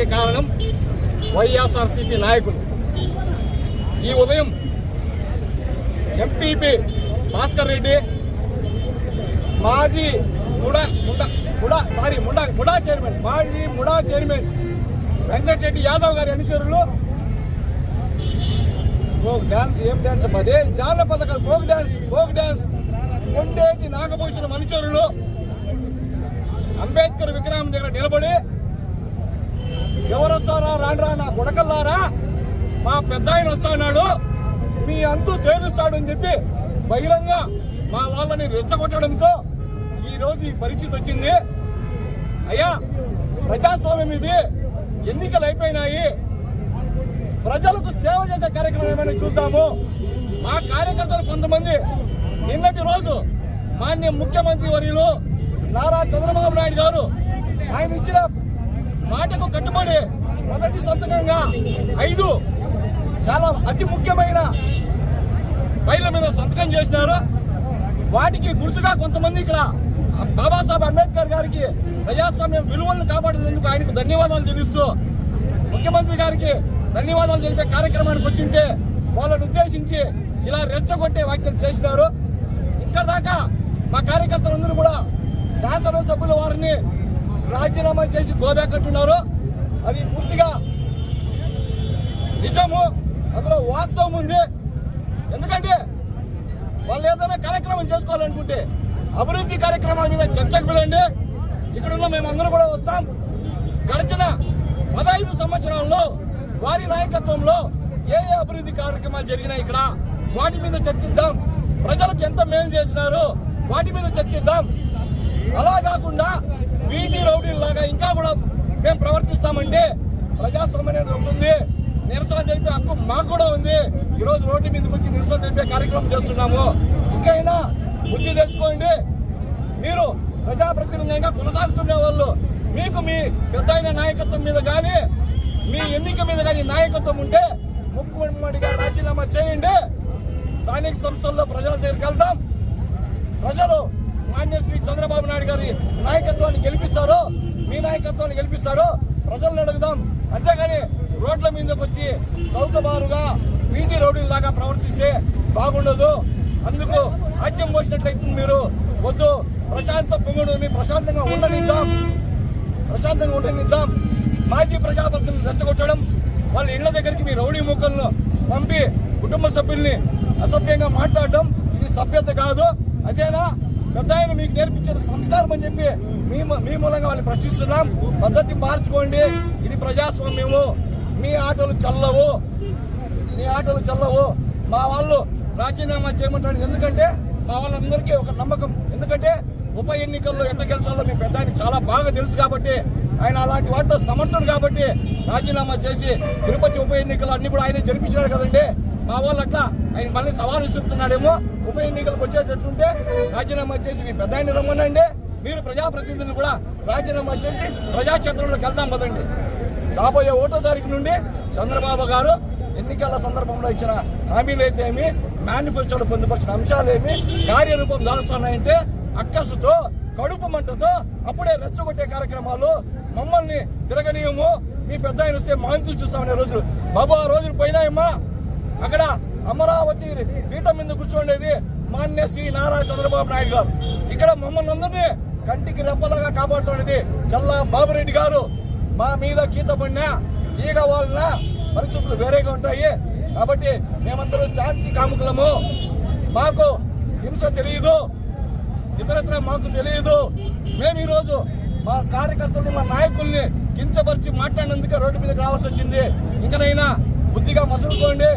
దానికి కారణం వైఎస్ఆర్సీపీ నాయకులు. ఈ ఉదయం ఎంపీపీ భాస్కర్ రెడ్డి మాజీ MUDA MUDA MUDA sorry MUDA MUDA chairman మాజీ ముడా చైర్మన్ వెంకటరెడ్డి యాదవ్ గారి అనుచరులు. ఫోక్ డాన్స్ ఏం డాన్స్ అదే జాల పథకాలు folk dance folk dance. Kondeti Nagabhushanam అనుచరులు. అంబేద్కర్ విగ్రహం దగ్గర నిలబడి ఎవరు వస్తారా? రాండ్రా నా కొడకల్లారా? మా పెద్ద ఆయన వస్తాడు మీ అంతు తేలుస్తాడు అని చెప్పి బహిరంగ మా వాళ్ళని రెచ్చగొట్టడంతో ఈరోజు ఈ పరిస్థితి వచ్చింది. అయ్యా ప్రజాస్వామ్యం ఇది ఎన్నికలు అయిపోయినాయి. ప్రజలకు సేవ చేసే కార్యక్రమం ఏమైనా చూస్తాము మా కార్యకర్తలు కొంతమంది నిన్నటి రోజు మాన్య ముఖ్యమంత్రి వర్యులు నారా చంద్రబాబు నాయుడు గారు ఆయన ఇచ్చిన మాటకు కట్టుబడి మొదటి సంతకంగా ఐదు చాలా అతి ముఖ్యమైన ఫైళ్ళ మీద సంతకం చేసినారు. వాటికి గుర్తుగా కొంతమంది ఇక్కడ బాబాసాహెబ్ అంబేద్కర్ గారికి ప్రజాస్వామ్యం విలువలను కాపాడినందుకు ఆయనకు ధన్యవాదాలు తెలుస్తూ ముఖ్యమంత్రి గారికి ధన్యవాదాలు తెలిపే కార్యక్రమానికి వచ్చింటే వాళ్ళని ఉద్దేశించి ఇలా రెచ్చగొట్టే వ్యాఖ్యలు చేసినారు. ఇక్కడ దాకా మా కార్యకర్తలందరూ కూడా శాసనసభ్యుల వారిని రాజీనామా చేసి గోబెక్కట్టున్నారు అది పూర్తిగా నిజము. అందులో వాస్తవం ఉంది. ఎందుకంటే వాళ్ళు ఏదైనా కార్యక్రమం చేసుకోవాలనుకుంటే అభివృద్ధి కార్యక్రమాల మీద చర్చకు పిలండి ఇక్కడ ఉన్న మేమందరం కూడా వస్తాం. గడిచిన పదహైదు సంవత్సరాల్లో వారి నాయకత్వంలో ఏ ఏ అభివృద్ధి కార్యక్రమాలు జరిగినాయి ఇక్కడ వాటి మీద చర్చిద్దాం. ప్రజలకు ఎంత మేలు చేసినారు వాటి మీద చర్చిద్దాం. అలా కాకుండా వీధి రౌడీలాగా ఇంకా కూడా మేము ప్రవర్తిస్తామంటే ప్రజాస్వామ్యం అనేది ఉంటుంది నిరసన తెలిపే హక్కు మాకు కూడా ఉంది. ఈరోజు రోడ్డు మీదకి వచ్చి నిరసన తెలిపే కార్యక్రమం చేస్తున్నాము. ఇంకైనా బుద్ధి తెచ్చుకోండి. మీరు ప్రజాప్రతినిధంగా కొనసాగుతున్న వాళ్ళు మీకు మీ పెద్ద నాయకత్వం మీద కానీ మీ ఎన్నిక మీద కానీ నాయకత్వం ఉంటే ముఖ్యమంత్రిగా రాజీనామా చేయండి. స్థానిక సంస్థల్లో ప్రజల దగ్గరికి వెళ్దాం. ప్రజలు మాన్య శ్రీ చంద్రబాబు నాయుడు గారి నాయకత్వాన్ని గెలిపిస్తారో మీ నాయకత్వాన్ని గెలిపిస్తారో ప్రజలను అడుగుదాం. అంతేగాని రోడ్ల మీదకి వచ్చి చౌకబారుగా వీధి రౌడీలాగా ప్రవర్తిస్తే బాగుండదు. అందుకు ఆద్యం పోసినట్లయితే మీరు వద్దు. ప్రశాంత పొంగుడుని ప్రశాంతంగా ఉండనిద్దాం. ప్రశాంతంగా ఉండనిద్దాం. మాజీ ప్రజాపతిని రెచ్చగొట్టడం వాళ్ళ ఇళ్ళ దగ్గరికి మీ రౌడీ ముక్కలను పంపి కుటుంబ సభ్యుల్ని అసభ్యంగా మాట్లాడడం ఇది సభ్యత కాదు. అదేనా? పెద్ద ఆయన మీకు నేర్పించిన సంస్కారం అని చెప్పి మీ మీ మూలంగా వాళ్ళని ప్రశ్నిస్తున్నాం. పద్ధతి మార్చుకోండి. ఇది ప్రజాస్వామ్యము. మీ ఆటలు చల్లవు. మీ ఆటలు చల్లవు. మా వాళ్ళు రాజీనామా చేయమంటారు. ఎందుకంటే మా వాళ్ళందరికీ ఒక నమ్మకం. ఎందుకంటే ఉప ఎన్నికల్లో ఎంత గెలిచాలో మీ పెద్ద చాలా బాగా తెలుసు కాబట్టి ఆయన అలాంటి వాటితో సమర్థుడు కాబట్టి రాజీనామా చేసి తిరుపతి ఉప ఎన్నికలు అన్ని కూడా ఆయనే జరిపించాడు కదండి. మా వాళ్ళు అట్లా ఆయన మళ్ళీ సవాలు విసురుతున్నాడేమో ఉప ఎన్నికలకు వచ్చేటట్టుంటే రాజీనామా చేసి మీ పెద్ద ఆయన రమ్మనండి. మీరు ప్రజాప్రతినిధులు కూడా రాజీనామా చేసి ప్రజాక్షేత్రంలోకి వెళ్దాం పదండి. రాబోయే ఒకటో తారీఖు నుండి చంద్రబాబు గారు ఎన్నికల సందర్భంలో ఇచ్చిన హామీలు అయితే ఏమి మేనిఫెస్టోలో పొందుపరిచిన అంశాలు ఏమి కార్యరూపం దాలుస్తున్నాయంటే అక్కసుతో కడుపు మంటతో అప్పుడే రెచ్చగొట్టే కార్యక్రమాలు మమ్మల్ని తిరగనీయము. మీ పెద్ద ఆయన వస్తే మాంతులు చూస్తామనే రోజులు. బాబు ఆ రోజులు పోయినాయమ్మా. అక్కడ అమరావతి పీఠం మీద కూర్చోండేది మాన్య శ్రీ నారా చంద్రబాబు నాయుడు గారు. ఇక్కడ మమ్మల్ని అందరినీ కంటికి రెప్పలాగా కాపాడుతుండేది చల్లా బాబురెడ్డి గారు. మా మీద గీత పడినా ఈగ వాళ్ళ పరిస్థితులు వేరేగా ఉంటాయి. కాబట్టి మేమందరూ శాంతి కాముకులము. మాకు హింస తెలియదు. ఇతరత్ర మాకు తెలియదు. మేము ఈరోజు మా కార్యకర్తల్ని మా నాయకుల్ని కించపరిచి మాట్లాడినందుకే రోడ్డు మీదకి రావాల్సి వచ్చింది. ఇంకనైనా బుద్ధిగా మసులుకోండి.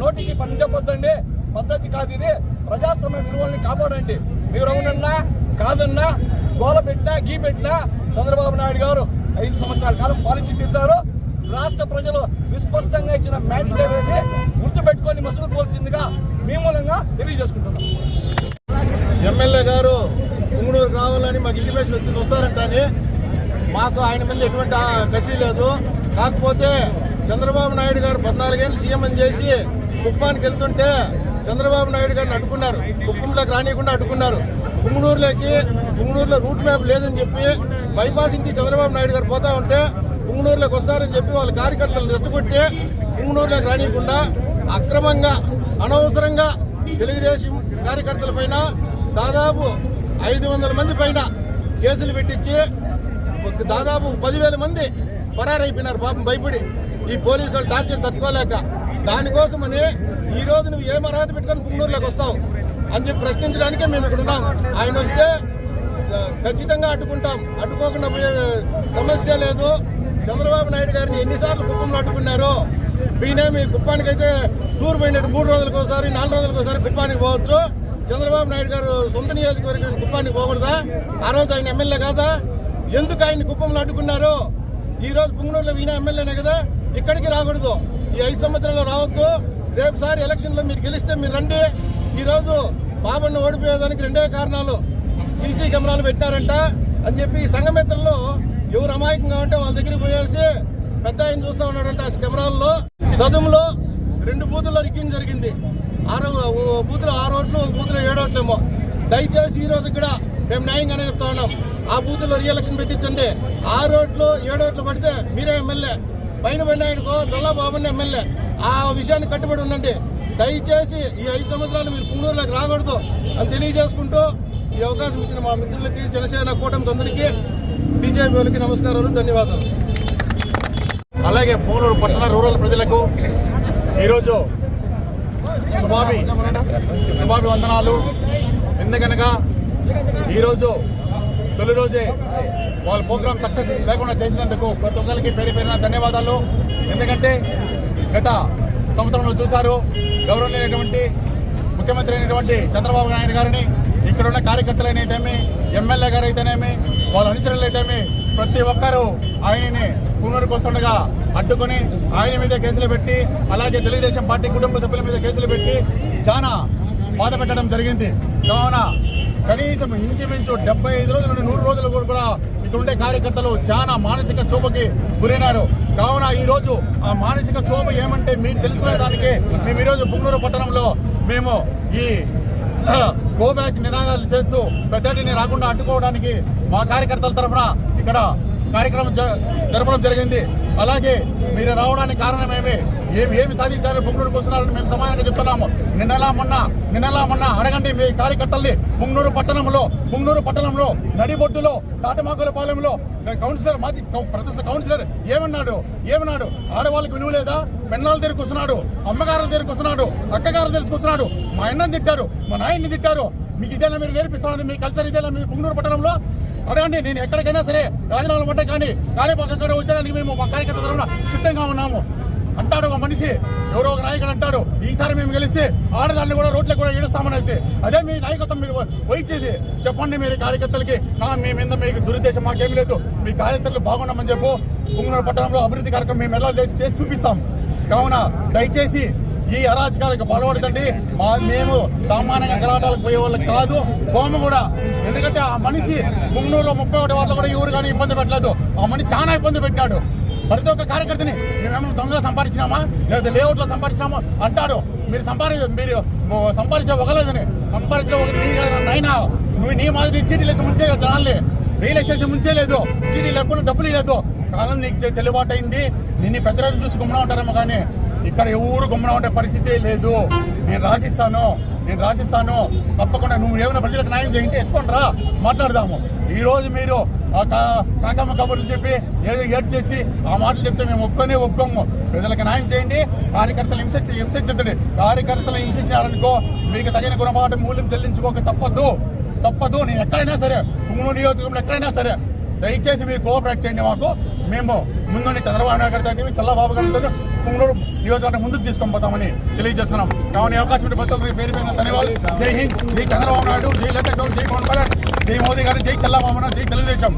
నోటికి పని చెప్పొద్దండి పద్ధతి కాదు ఇది. ప్రజాస్వామ్య విలువల్ని కాపాడండి. మీరు అవునన్నా కాదన్నా గోల పెట్టినా గీ పెట్టినా చంద్రబాబు నాయుడు గారు ఐదు సంవత్సరాల కాలం పాలించి తింటారు రాష్ట్ర ప్రజలు విస్పష్టంగా ఇచ్చిన మ్యాండేటరీని గుర్తుపెట్టుకొని మసులు పోల్సిందిగా మీ మూలంగా తెలియజేసుకుంటున్నాం. ఎమ్మెల్యే గారు పుంగనూరు రావాలని మాకు ఇంటిమేషన్ వచ్చింది. వస్తారంటని మాకు ఆయన మీద ఎటువంటి కసి లేదు. కాకపోతే చంద్రబాబు నాయుడు గారు పద్నాలుగేళ్ళు సీఎం అని చేసి కుప్పానికి వెళ్తుంటే చంద్రబాబు నాయుడు గారిని అడ్డుకున్నారు. కుప్పంలోకి రానియకుండా అడ్డుకున్నారు. పుంగనూరులోకి పుంగనూరులో రూట్ మ్యాప్ లేదని చెప్పి బైపాస్ ఇంటి చంద్రబాబు నాయుడు గారు పోతా ఉంటే పుంగనూరులోకి వస్తారని చెప్పి వాళ్ళ కార్యకర్తలు రెచ్చగొట్టి పుంగనూరులోకి రానియకుండా అక్రమంగా అనవసరంగా తెలుగుదేశం కార్యకర్తల పైన దాదాపు ఐదు వందల మంది పైన కేసులు పెట్టించి దాదాపు పదివేల మంది పరారైపోయినారు పాపం భయపడి. ఈ పోలీసు వాళ్ళు టార్చర్ తట్టుకోలేక దానికోసమని ఈ రోజు నువ్వు ఏం అర్హత పెట్టుకొని పుంగనూరులోకి వస్తావు అని చెప్పి ప్రశ్నించడానికే మేము ఇక్కడ ఉన్నాం. ఆయన వస్తే ఖచ్చితంగా అడ్డుకుంటాం. అడ్డుకోకుండా పోయే సమస్య లేదు. చంద్రబాబు నాయుడు గారిని ఎన్నిసార్లు కుప్పంలో అడ్డుకున్నారు ఈయన మీ కుప్పానికి అయితే టూర్ పోయినట్టు మూడు రోజులకు ఒకసారి నాలుగు రోజులకు ఒకసారి కుప్పానికి పోవచ్చు. చంద్రబాబు నాయుడు గారు సొంత నియోజకవర్గం కుప్పానికి పోకూడదా? ఆ రోజు ఆయన ఎమ్మెల్యే కాదా? ఎందుకు ఆయన కుప్పంలో అడ్డుకున్నారు? ఈరోజు పుంగనూరులో ఈయన ఎమ్మెల్యేనే కదా ఇక్కడికి రాకూడదు. ఈ ఐదు సంవత్సరాలు రావద్దు. రేపు సారి ఎలక్షన్లో మీరు గెలిస్తే మీరు రండి. ఈరోజు రోజు బాబన్న ఓడిపోయేదానికి రెండే కారణాలు. సీసీ కెమెరాలు పెట్టారంట. అని చెప్పి ఈ సంఘమిత్రంలో ఎవరు అమాయకంగా ఉంటే వాళ్ళ దగ్గరికి పోయేసి పెద్ద ఆయన చూస్తూ ఉన్నాడంట ఆ కెమెరాల్లో. సదుములో రెండు బూతుల్లో రిక్కింగ్ జరిగింది. ఆరో ఓ ఆరు ఓట్లు ఒక బూతులు ఏడోట్లేమో దయచేసి ఈ రోజు కూడా మేము న్యాయంగానే చెప్తా ఉన్నాం. ఆ బూతుల్లో రీఎలక్షన్ పెట్టించండి. ఆరు ఓట్లు ఏడోట్లు పడితే మీరే ఎమ్మెల్యే. పైన పడినాయనుకో చల్లాబాబుని ఎమ్మెల్యే. ఆ విషయాన్ని కట్టుబడి ఉండండి. దయచేసి ఈ ఐదు సంవత్సరాలు మీరు పుంగూరులోకి రాకూడదు అని తెలియజేసుకుంటూ ఈ అవకాశం ఇచ్చిన మా మిత్రులకి జనసేన కూటమికి అందరికీ బీజేపీ వాళ్ళకి నమస్కారాలు ధన్యవాదాలు. అలాగే పూనూరు పట్టణ రూరల్ ప్రజలకు ఈరోజు శుభాభి శుభాభి వందనాలు. ఎందుకనగా ఈరోజు తొలి రోజే వాళ్ళ ప్రోగ్రామ్ సక్సెస్ లేకుండా చేసినందుకు ప్రతి ఒక్కరికి పేరు పేరున ధన్యవాదాలు. ఎందుకంటే గత సంవత్సరంలో చూశారు గౌరవనీయమైనటువంటి ముఖ్యమంత్రి అయినటువంటి చంద్రబాబు నాయుడు గారిని ఇక్కడ ఉన్న కార్యకర్తలైతేమి ఎమ్మెల్యే గారు అయితేనేమి వాళ్ళ అనుచరులైతేమి ప్రతి ఒక్కరూ ఆయనని పూనూరుకు వస్తుండగా అడ్డుకొని ఆయన మీద కేసులు పెట్టి అలాగే తెలుగుదేశం పార్టీ కుటుంబ సభ్యుల మీద కేసులు పెట్టి చాలా బాధ పెట్టడం జరిగింది. కావున కనీసం ఇంచుమించు డెబ్బై ఐదు రోజుల నుండి నూరు రోజులు కూడా ఇక్కడ ఉండే కార్యకర్తలు చాలా మానసిక క్షోభకి గురైనారు. కావున ఈ రోజు ఆ మానసిక క్షోభ ఏమంటే మీరు తెలుసుకునేదానికి మేము ఈరోజు బుంగళూరు పట్టణంలో మేము ఈ గోబ్యాక్ నినాదాలు చేస్తూ పెద్దటిని రాకుండా అడ్డుకోవడానికి మా కార్యకర్తల తరఫున ఇక్కడ కార్యక్రమం జ- జరపడం జరిగింది. అలాగే మీరు రావడానికి కారణమేమి? ఏమి ఏమి సాధించాలని పుంగనూరుకు వస్తున్నారని మేము సమానంగా చెప్తున్నాము. నిన్నలా మొన్న నిన్నలా మొన్న అడగండి మీ కార్యకర్తల్ని. పుంగనూరు పట్టణంలో పుంగనూరు పట్టణంలో నడిబొడ్డులో తాటమాకుల పాలెంలో కౌన్సిలర్ మాజీ కౌ- కౌన్సిలర్ ఏమన్నాడు? ఏమన్నాడు? ఆడవాళ్ళకి విలువ లేదా? పెన్నాల దగ్గరికి వస్తున్నాడు అమ్మగారుల దగ్గరికి వస్తున్నాడు అక్కగారుల దగ్గరికి వస్తున్నాడు మా అన్నని తిట్టారు. మా నాయన్ని తిట్టారు. మీకు ఇదేనా మీరు నేర్పిస్తామని మీ కల్చర్ ఇదేనా మీ పుంగనూరు పట్టణంలో? అడగండి నేను ఎక్కడికైనా సరే రాజీనామాలు పడ్డా కానీ కాణిపాకం కూడా వచ్చేదానికి మేము మా కార్యకర్త తరఫున సిద్ధంగా ఉన్నాము. అంటాడు ఒక మనిషి ఎవరో ఒక నాయకుడు అంటాడు ఈసారి మేము గెలిస్తే ఆడదాన్ని కూడా రోడ్లకు కూడా ఏడుస్తామనేసి అదే మీ నాయకత్వం మీరు వహించేది. చెప్పండి మీరు కార్యకర్తలకి నా మీ మీద మీకు దురుద్దేశం మాకేమీ లేదు. మీ కార్యకర్తలు బాగున్నామని చెప్పు. పుంగనూరు పట్టణంలో అభివృద్ధి కార్యక్రమం మేము ఎలా చేసి చూపిస్తాం. కావున దయచేసి ఈ అరాచకాలకు బలపడతండి మా మేము సామాన్యంగా కలాటాలకు పోయే వాళ్ళకి కాదు. బొమ్మ కూడా. ఎందుకంటే ఆ మనిషి పుంగనూరులో ముప్పై ఒకటి వాళ్ళు కూడా ఎవరు కానీ ఇబ్బంది పెట్టలేదు. ఆ మనిషి చాలా ఇబ్బంది పెట్టాడు ప్రతి ఒక్క కార్యకర్తని మేమేమో దొంగగా సంపాదించినామా? లేదా లేఅవుట్లో సంపాదించినామా? అంటాడు. మీరు సంపాదించ మీరు సంపాదించే ఒకలేదని సంపాదించే ఒక నైనా నువ్వు నీ మాదిరి చీటీ లేచి ముంచే జనాల్ని. రియల్ ఎస్టేషన్ ముంచే లేదు చీటీ లేకుండా డబ్బులు లేదు కాలం నీకు చెల్లుబాటు అయింది. నిన్ను పెద్ద చూసి గుమ్మన ఉంటారేమో కానీ ఇక్కడ ఎవరు గుమ్మన ఉండే పరిస్థితి లేదు. నేను రాసిస్తాను నేను రాసిస్తాను. తప్పకుండా నువ్వు ఏమైనా ప్రజలకు న్యాయం చేయంటే ఎత్తుకొని రా. మాట్లాడదాము. ఈ రోజు మీరు ఆ కాకమ్మ కబుర్లు చెప్పి ఏదో ఏడు చేసి ఆ మాటలు చెప్తే మేము ఒప్పుకొనే ఒప్పుకోము. ప్రజలకు న్యాయం చేయండి. కార్యకర్తలు హింస హింసించండి కార్యకర్తలు హింసించారనుకో మీకు తగిన గుణపాఠం మూల్యం చెల్లించుకోక తప్పదు. తప్పదు. నేను ఎక్కడైనా సరే కుమ్మూరు నియోజకవర్గంలో ఎక్కడైనా సరే దయచేసి మీరు కోఆపరేట్ చేయండి మాకు. మేము ముందుండి చంద్రబాబు నాయుడు గారితో చల్లబాబు గారితో పుంగనూరు నియోజకవర్గం ముందుకు తీసుకొని పోతామని తెలియజేస్తున్నాం. కావున అవకాశం ఇచ్చిన ప్రతి పేరు పేరున ధన్యవాదాలు. జై హింద్ జై చంద్రబాబు నాయుడు జై లలిత జై పవన్ కళ్యాణ్ జై మోదీ గారు జై చల్లబాబు జై తెలుగుదేశం.